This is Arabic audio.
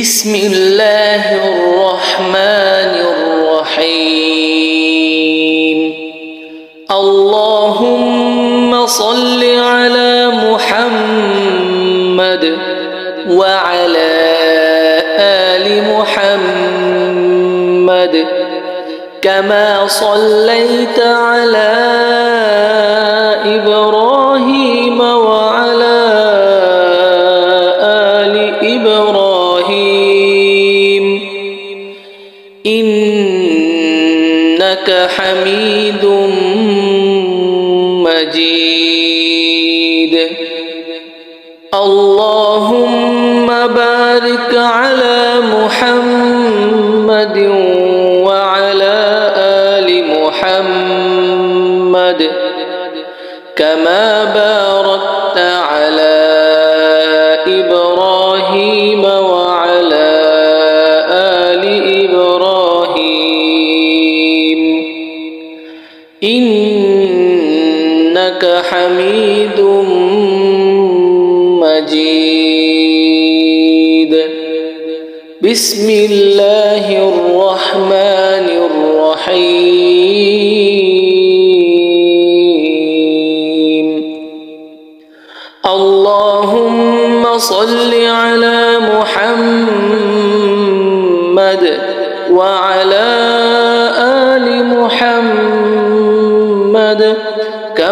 بسم الله الرحمن الرحيم. اللهم صل على محمد وعلى آل محمد كما صليت على إبراهيم حميد مجيد. اللهم بارك على محمد إنك حميد مجيد. بسم الله الرحمن الرحيم. اللهم صل على محمد وعلى آل